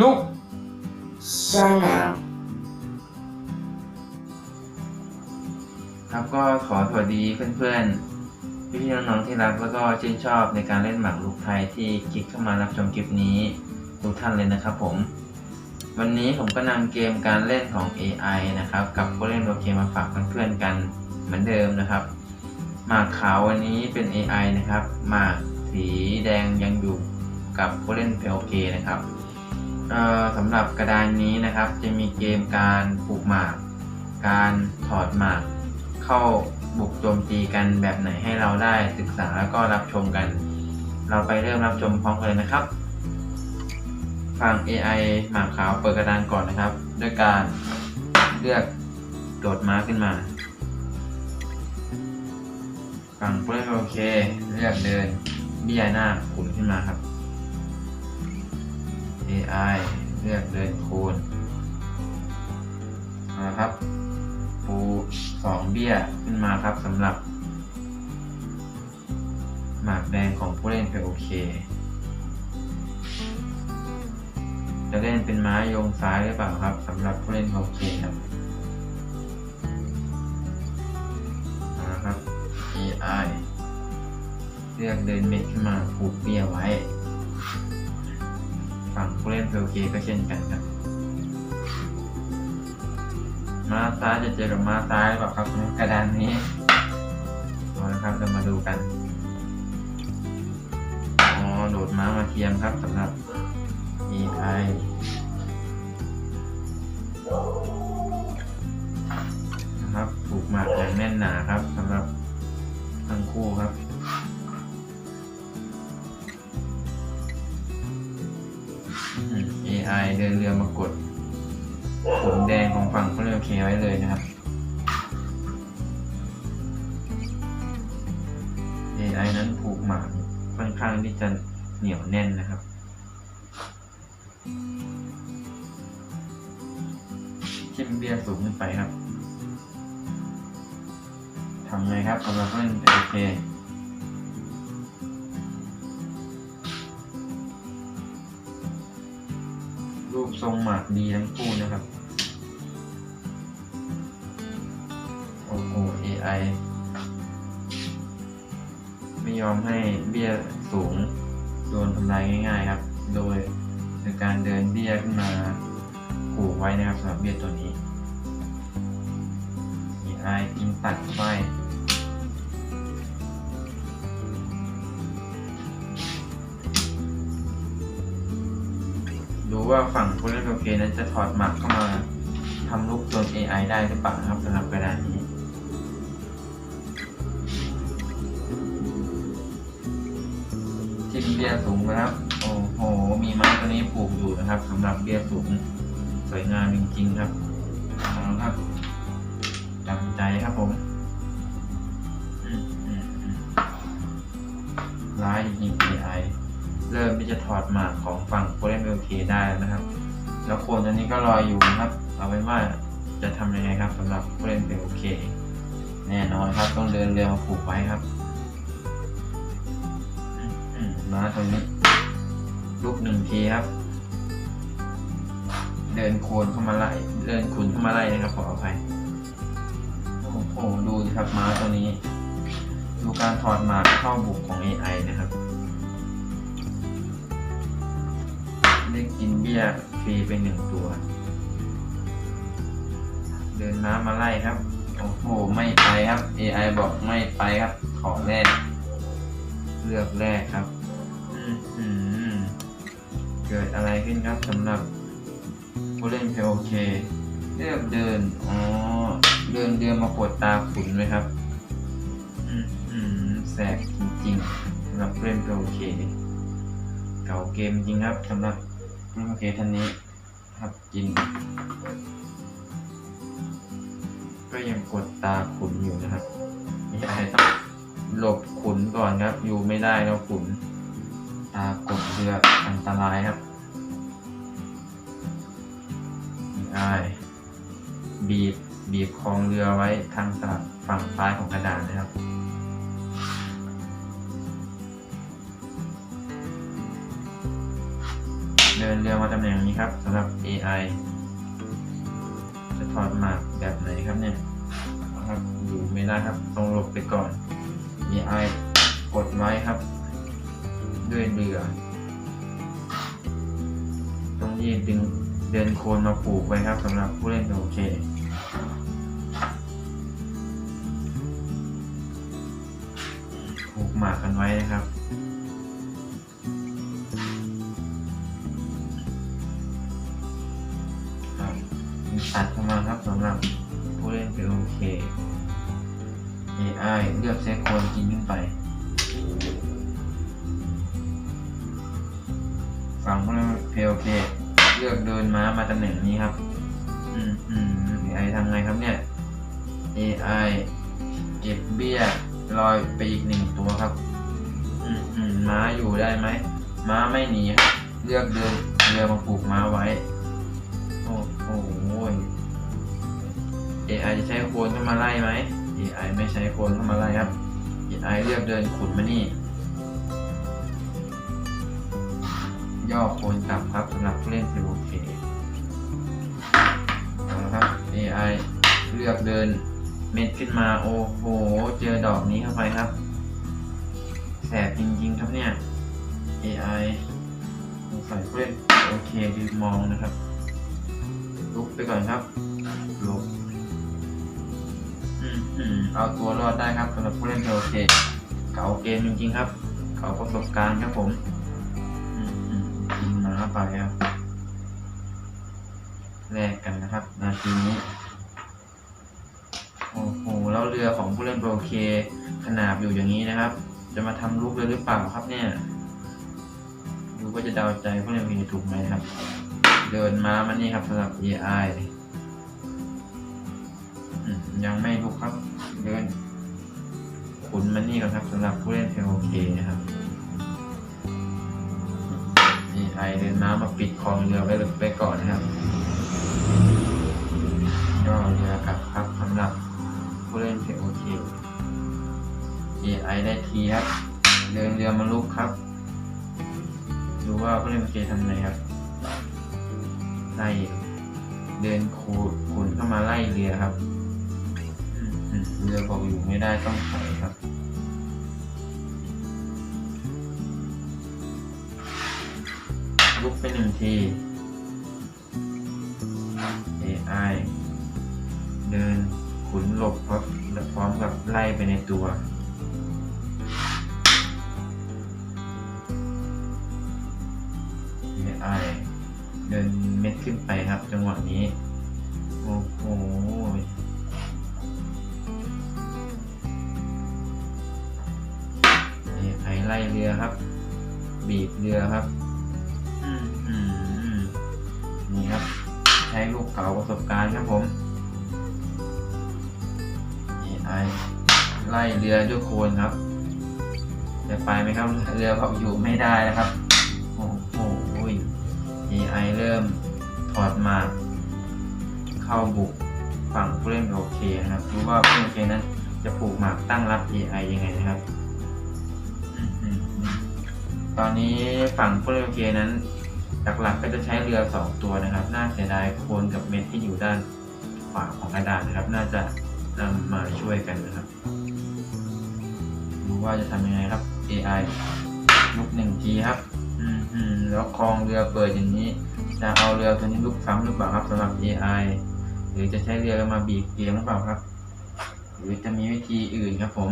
ลุกแสงครับก็ขอสวัสดีเพื่อนๆ พี่ๆน้องๆที่รักแล้วก็ชื่นชอบในการเล่นหมากรุกไทยที่คลิกเข้ามารับชมคลิปนี้ทุกท่านเลยนะครับผม วันนี้ผมก็นำเกมการเล่นของ AI นะครับ กับผู้เล่นโรเกมมาฝากเพื่อนๆกันเหมือนเดิมนะครับ หมากขาววันนี้เป็น AI นะครับ หมากสีแดงยังอยู่กับผู้เล่น POK นะครับ สำหรับกระดานนี้นะครับจะมีเกมการปลูกหมาก การถอดหมาก เข้าบุกโจมตีกันแบบไหนให้เราได้ศึกษาแล้วก็รับชมกัน เราไปเริ่มรับชมพร้อมกันเลยนะครับฝั่ง AI หมากขาวเปิดกระดานก่อนนะครับ ด้วยการเลือกโดดม้าขึ้นมาฝั่งผู้เล่นโอเค เลือกเดินเบี้ยหน้าขุนขึ้นมาครับ AI เลือกเดินโคนนะครับ ปูสองเบี้ยขึ้นมาครับสำหรับ หมากแดงของผู้เล่นเพโอเคจะเล่นเป็นม้าโยงซ้ายหรือเปล่าครับสำหรับผู้เล่นโอเคครับนะครับ AI เลือกเดินเม็ดขึ้นมาผูกเบี้ยไว้ ผู้เล่นเพโอเคก็เช่นกันครับ มาซ้ายจะเจอกับมาซ้ายหรือเปล่าครับกระดานนี้เอาละครับเรามาดูกันอ๋อโดดม้ามาเทียมครับสำหรับ AI นะครับถูกหมากอย่างแน่นหนาครับสำหรับทั้งคู่ครับ ม AI เดินเรือมากดผมแดงของฝั่งเขาเรียกเคไว้เลยนะครับ AI นั้นผูกหมากค่อนข้างที่จะเหนียวแน่นนะครับชิมเบียร์สูงขึ้นไปครับทำไงครับสำหรับเล่นโอเค ทรงหมากดีทั้งคู่นะครับ โอ้โห AI ไม่ยอมให้เบี้ยสูงโดนทำลายง่ายๆครับ โดยในการเดินเบี้ยขึ้นมาผูกไว้นะครับสำหรับเบี้ยตัวนี้ AI กินตัดเข้าไป ดูว่าฝั่งผู้เล่นโอเคนั้นจะถอดหมากเข้ามาทำลูกโจน AI ได้หรือเปล่านะครับสำหรับกระดานนี้ทิมเบียร์สูงนะครับ โอ้โห มีไม้ตัวนี้ปลูกอยู่นะครับสำหรับเบียร์สูงสวยงามจริงๆครับเอาละครับจำใจครับผมร้ายจริง AI เริ่มที่จะถอดหมากของฝั่ง เคได้นะครับ แล้วโคนตัวนี้ก็ลอยอยู่นะครับ เอาเป็นว่าจะทำยังไงครับสำหรับโคเรนเอลเค แน่นอนครับต้องเดินเรือมาผูกไว้ครับมาตรงนี้ลุกหนึ่งทีครับ เดินโคนเข้ามาไล่เดินขุนเข้ามาไล่นะครับขออภัยโอ้โหดูสิครับม้าตัวนี้ ดูการถอดหมากเข้าบุกของ AI นะครับ ได้กินเบี้ยฟรีไปหนึ่งตัว เดินม้ามาไล่ครับ โอ้โห ไม่ไปครับ AI บอกไม่ไปครับ ขอแรก เลือกแรกครับอืมเกิดอะไรขึ้นครับสำหรับผู้เล่น POK เค เลือกเดิน อ๋อ เดินเดือนมาปวดตาขุนเลยครับ อืมแสบจริงๆสำหรับผู้เล่น POK เก่าเกมจริงครับสำหรับ ผู้เล่น POK ท่านนี้ครับจริงก็ยังกดตาขุนอยู่นะครับนี่อาจจะต้องหลบขุนก่อนครับ อยู่ไม่ได้แล้วขุน ตากดเรืออันตรายครับได้ บีบบีบคลองเรือไว้ทางฝั่งฝั่งซ้ายของกระดานนะครับ นเรือมาตำแหน่งนี้ครับสำหรับ AI จะถอดหมากแบบไหนครับเนี่ยครับอยู่ไม่ได้ครับต้องหลบไปก่อน AI กดไว้ครับ ด้วยเรือต้องยีดดึงเดินโคนมาผูกไว้ครับสำหรับผู้เล่นโอเคผูกหมากกันไว้นะครับ ตัดเข้ามาครับสำหรับผู้เล่นเป็นโอเค AI เลือกเซตคนกินขึ้นไป ฝั่งผู้เล่นเป็นโอเคเลือกเดินม้ามาตำแหน่งนี้ครับ อืมอืม AI ทำไงครับเนี่ย AI เก็บเบี้ยลอยไปอีกหนึ่งตัวครับ อืมอืมม้าอยู่ได้ไหม ม้าไม่หนีครับ เลือกเดินเรือมาผูกม้าไว้ โอ้โห AI จะใช้โคนเข้ามาไล่ไหม AI ไม่ใช้โคนเข้ามาไล่ครับ AI เลือกเดินขุดมานี่ ย่อโคนกลับครับสำหรับเล่นโอเคเอาละครับ AI เลือกเดินเม็ดขึ้นมาโอ้โห เจอดอกนี้เข้าไปครับ แสบจริงๆครับเนี่ย AI สงสัยเล่นโอเคดีมองนะครับ ลุกไปก่อนครับลุก เอาตัวรอดได้ครับสำหรับผู้เล่นโอเคเก่าเกมจริงๆครับเก่าประสบการณ์ครับผมมอืมยิงมาไปครับแลกกันนะครับ นาทีนี้ โอ้โหแล้วเรือของผู้เล่นโปรเคขนาบอยู่อย่างนี้นะครับ จะมาทำลูกเรือหรือเปล่าครับเนี่ยดูว่าจะเดาใจผู้เล่นโปรเคถูกไหมครับ เดินมามานี่ครับสำหรับ AI ยังไม่ลุกครับเดินขุนมานี่ก่อนครับสำหรับผู้เล่นเพลโอเคนะครับ AI เดินน้ำมาปิดคลองเรือไว้ไปก่อนนะครับย่อเรือกลับครับสำหรับผู้เล่นเพลโอเค AI ไอได้ทีครับ เดินเรือมาลุกครับ ดูว่าผู้เล่นเพลโอเคทำไงครับไล่เดินขูดขุนเข้ามาไล่เรือครับ เรือบอกอยู่ไม่ได้ต้องถอยครับลุกไปหนึ่งที AI เดินขุนหลบครับและพร้อมกับไล่ไปในตัว AI เดินเม็ดขึ้นไปครับจังหวะนี้ โอ้โห ไล่เรือครับ บีบเรือครับนี่ครับ ใช้ลูกเก่าประสบการณ์ครับผม AI ไล่เรือด้วยโคนครับจะไปไหมครับเรือเขาอยู่ไม่ได้แล้วครับ โอ้โห AI เริ่มถอดหมากเข้าบุกฝั่งผู้เล่นโอเคนะครับ รู้ว่าผู้เล่นโอเคนั้นจะผูกหมากตั้งรับ AI ยังไงนะครับ ตอนนี้ฝั่งผู้เล่นโอเคนั้นหลักๆก็จะใช้เรือสองตัวนะครับ น่าเสียดายโคนกับเม็ดที่อยู่ด้านขวาของกระดานนะครับ น่าจะนำมาช่วยกันนะครับ ดูว่าจะทำยังไงครับ AI ลุกหนึ่งทีครับ อืมแล้วคลองเรือเปิดอย่างนี้ จะเอาเรือตัวนี้ลุกซ้ำหรือเปล่าครับสำหรับ AI หรือจะใช้เรือมาบีบเกมหรือเปล่าครับ หรือจะมีวิธีอื่นครับผม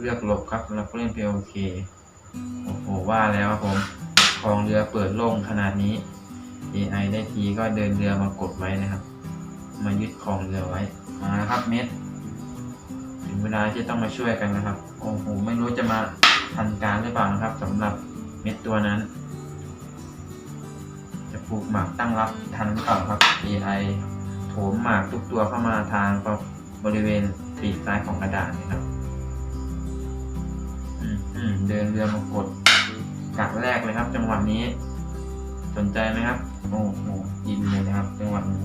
เลือกหลบครับสำหรับเล่น POK โอ้ โอ้โหว่าแล้วครับผมคลองเรือเปิดโล่งขนาดนี้ AI ได้ทีก็เดินเรือมากดไว้นะครับ มายึดคลองเรือไว้มาครับเม็ดถึงเวลาที่ต้องมาช่วยกันนะครับ โอ้โหไม่รู้จะมาทันการหรือเปล่านะครับสำหรับเม็ดตัวนั้น จะปลูกหมากตั้งรับทันหรือเปล่าครับ AI โถมหมากทุกตัวเข้ามาทางบริเวณปีกซ้ายของกระดาษนะครับ เดินเรือมากดกักแรกเลยครับ จังหวะนี้ สนใจไหมครับ โอ้โหยินเลยนะครับ จังหวะนี้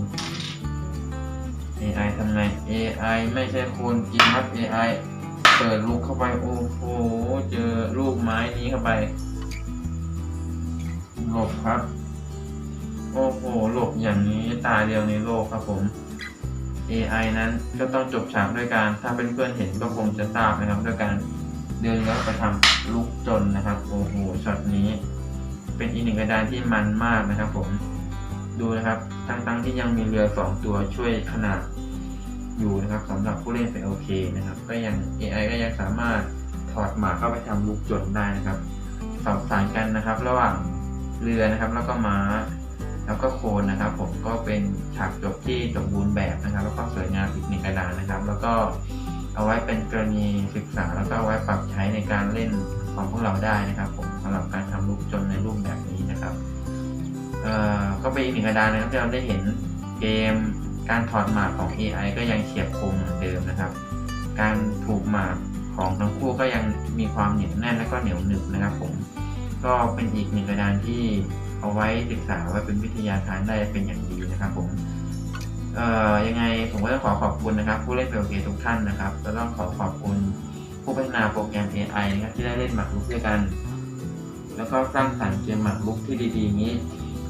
AI ทำไง AI ไม่ใช่คนกินครับ AI เปิดลูกเข้าไป โอ้โห เจอลูกไม้นี้เข้าไป หลบครับ โอ้โห หลบอย่างนี้ตาเดียวในโลกครับผม AI นั้นก็ต้องจบฉากด้วยการ ถ้าเป็นเพื่อนเห็นก็คงจะทราบนะครับด้วยการ ดินแล้วไปทำลูกจนนะครับ โอ้โหช็อตนี้ เป็นอีกหนึ่งกระดานที่มันมากนะครับ ผมดูนะครับทั้งๆที่ยังมีเรือสองตัวช่วยขนาดอยู่นะครับสำหรับผู้เล่นเป็นโอเคนะครับ ก็ยัง AI ก็ยังสามารถถอดหมากเข้าไปทำลูกจนได้นะครับสอบสานกันนะครับ ระหว่างเรือนะครับ แล้วก็ม้า แล้วก็โคนนะครับ ผมก็เป็นฉากจบที่สมบูรณ์แบบนะครับ แล้วก็สวยงามอีกหนึ่งกระดานนะครับ แล้วก็ เอาไว้เป็นกรณีศึกษาแล้วก็เอาไว้ปรับใช้ในการเล่นของพวกเราได้นะครับ ผมสำหรับการทำลูกจนในรูปแบบนี้นะครับเอ่อก็เป็นอีกหนึ่งกระดานนะครับที่เราได้เห็นเกมการถอดหมากของ AI ก็ยังเฉียบคมเหมือนเดิมนะครับ การถูกหมากของทั้งคู่ก็ยังมีความเหนียวแน่นและก็เหนียวหนึบนะครับ ผม ก็เป็นอีกหนึ่งกระดานที่เอาไว้ศึกษาไว้เป็นวิทยาทานได้เป็นอย่างดีนะครับ ผม เอ่อยังไงผมก็ต้องขอขอบคุณนะครับ ผู้เล่นเปโอเคทุกท่านนะครับแล้วต้องขอขอบคุณผู้พัฒนาโปรแกรม AI นะครับที่ได้เล่นหมากรุกด้วยกัน แล้วก็สร้างสรรค์เกมหมากรุกที่ดีๆนี้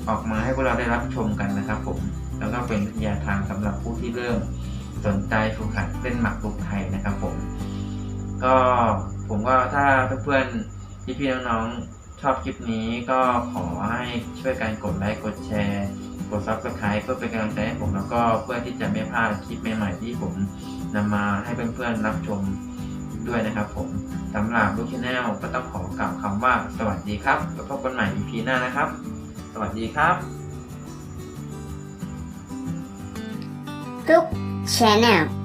ออกมาให้พวกเราได้รับชมกันนะครับผมแล้วก็เป็นวิทยาทานสำหรับผู้ที่เริ่มสนใจฝึกหัดเล่นหมากรุกไทยนะครับผม ก็ผมก็ถ้าเพื่อนๆพี่ๆน้องๆชอบคลิปนี้ก็ขอให้ช่วยกันกดไลค์กดแชร์ ด subscribe เพื่อเป็นกำลังใจให้ผมแล้วก็เพื่อที่จะไม่พลาดคลิปใหม่ๆที่ผมนำมาให้เพื่อนๆรับชมด้วยนะครับผมสำหรับลูกชแนลก็ต้องขอกล่าวคำว่าสวัสดีครับแล้วพบกันใหม่ EP หน้านะครับ สวัสดีครับ Look Channel